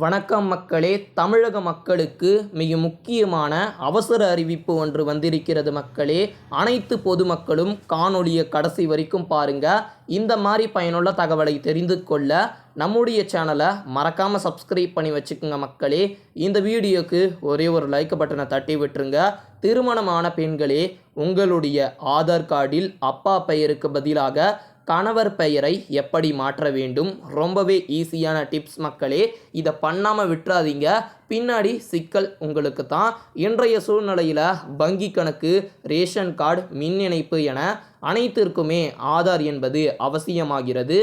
வணக்கம் மக்களே தமிழக மக்களுக்கு மிக முக்கியமான அவசர அறிவிப்பு ஒன்று வந்திருக்கிறது மக்களே. அனைத்து பொதுமக்களும் காணொளியை கடைசி வரைக்கும் பாருங்க. இந்த மாதிரி பயனுள்ள தகவலை தெரிந்து கொள்ள நம்முடைய சேனலை மறக்காமல் சப்ஸ்கிரைப் பண்ணி வச்சுக்கோங்க மக்களே. இந்த வீடியோக்கு ஒரே ஒரு லைக் பட்டனை தட்டி விட்டுருங்க. திருமணமான பெண்களே உங்களுடைய ஆதார் கார்டில் அப்பா பெயருக்கு பதிலாக கணவர் பெயரை எப்படி மாற்ற வேண்டும்? ரொம்பவே ஈஸியான டிப்ஸ் மக்களே இதை பண்ணாமல் விட்டுறாதீங்க. பின்னாடி சிக்கல் உங்களுக்கு தான். இன்றைய சூழ்நிலையில் வங்கி கணக்கு ரேஷன் கார்டு மின் இணைப்பு என அனைத்திற்குமே ஆதார் என்பது அவசியமாகிறது.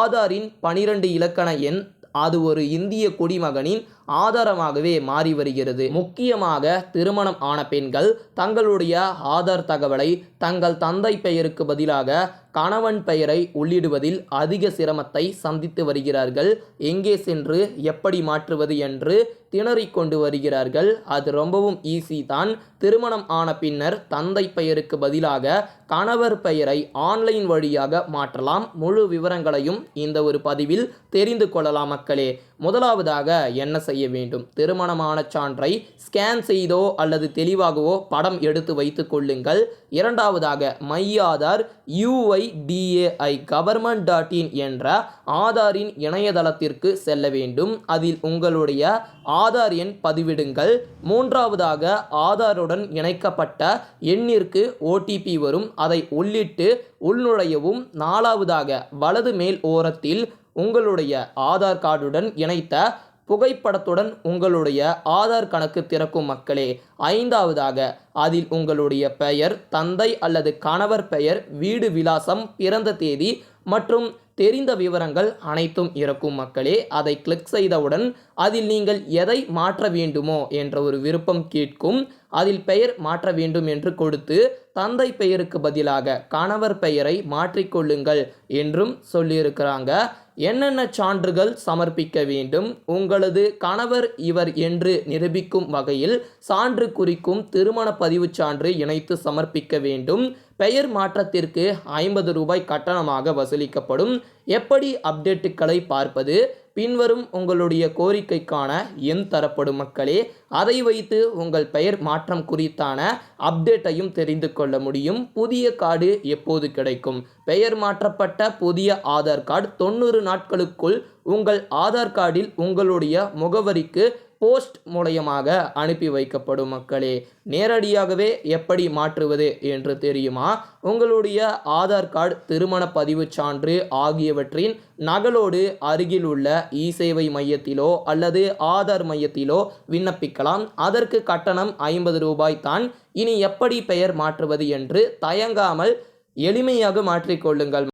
ஆதாரின் பனிரெண்டு இலக்கண எண் அது ஒரு இந்திய குடிமகனின் ஆதாரமாகவே மாறி வருகிறது. முக்கியமாக திருமணம் ஆன பெண்கள் தங்களுடைய ஆதார் தகவலை தங்கள் தந்தை பெயருக்கு பதிலாக கணவன் பெயரை உள்ளிடுவதில் அதிக சிரமத்தை சந்தித்து வருகிறார்கள். எங்கே சென்று எப்படி மாற்றுவது என்று திணறிக் கொண்டு வருகிறார்கள். அது ரொம்பவும் ஈஸி தான். திருமணம் ஆன பின்னர் தந்தை பெயருக்கு பதிலாக கணவர் பெயரை ஆன்லைன் வழியாக மாற்றலாம். முழு விவரங்களையும் இந்த ஒரு பதிவில் தெரிந்து கொள்ளலாம் மக்களே. முதலாவதாக என்ன செய்ய வேண்டும். திருமணமான சான்றை ஸ்கேன் செய்தோ அல்லது தெளிவாகவோ படம் எடுத்து வைத்துக் கொள்ளுங்கள். இரண்டாவதாக my Aadhaar UIDAI government dot in என்ற ஆதாரின் இணையதளத்திற்கு செல்ல வேண்டும். அதில் உங்களுடைய ஆதார் எண் பதிவிடுங்கள். மூன்றாவதாக ஆதாருடன் இணைக்கப்பட்ட எண்ணிற்கு ஓடிபி வரும். அதை உள்ளிட்டு உள்நுழையவும். நாலாவதாக வலது மேல் ஓரத்தில் உங்களுடைய ஆதார் கார்டுடன் இணைத்த புகைப்படத்துடன் உங்களுடைய ஆதார் கணக்கு திறக்கும் மக்களே ஐந்தாவதாக அதில் உங்களுடைய பெயர் தந்தை அல்லது கணவர் பெயர் வீடு விலாசம் பிறந்த தேதி மற்றும் தெரிந்த விவரங்கள் அனைத்தும் இருக்கும் மக்களே அதை கிளிக் செய்தவுடன் அதில் நீங்கள் எதை மாற்ற வேண்டுமோ என்ற ஒரு விருப்பம் கேட்கும் அதில் பெயர் மாற்ற வேண்டும் என்று கொடுத்து தந்தை பெயருக்கு பதிலாக கணவர் பெயரை மாற்றிக்கொள்ளுங்கள் என்றும் சொல்லியிருக்கிறாங்க. என்னென்ன சான்றுகள் சமர்ப்பிக்க வேண்டும்? உங்களது கணவர் இவர் என்று நிரூபிக்கும் வகையில் சான்று குறிக்கும் திருமண பதிவுச் சான்று இணைத்து சமர்ப்பிக்க வேண்டும். பெயர் மாற்றத்திற்கு ஐம்பது ரூபாய் கட்டணமாக வசூலிக்கப்படும். எப்படி அப்டேட்டுகளை பார்ப்பது? பின்வரும் உங்களுடைய கோரிக்கைக்கான எண் தரப்படும் மக்களே அதை வைத்து உங்கள் பெயர் மாற்றம் குறித்தான அப்டேட்டையும் தெரிந்து கொள்ள முடியும். புதிய கார்டு எப்போது கிடைக்கும்? பெயர் மாற்றப்பட்ட புதிய ஆதார் கார்டு தொண்ணூறு நாட்களுக்குள் உங்கள் ஆதார் கார்டில் உங்களுடைய முகவரிக்கு போஸ்ட் மூலயமாக அனுப்பி வைக்கப்படும் மக்களே நேரடியாகவே எப்படி மாற்றுவது என்று தெரியுமா? உங்களுடைய ஆதார் கார்டு திருமண பதிவுச் சான்று ஆகியவற்றின் நகலோடு அருகில் உள்ள இ சேவை மையத்திலோ அல்லது ஆதார் மையத்திலோ விண்ணப்பிக்கலாம். அதற்கு கட்டணம் ஐம்பது ரூபாய் தான். இனி எப்படி பெயர் மாற்றுவது என்று தயங்காமல் எளிமையாக மாற்றிக்கொள்ளுங்கள்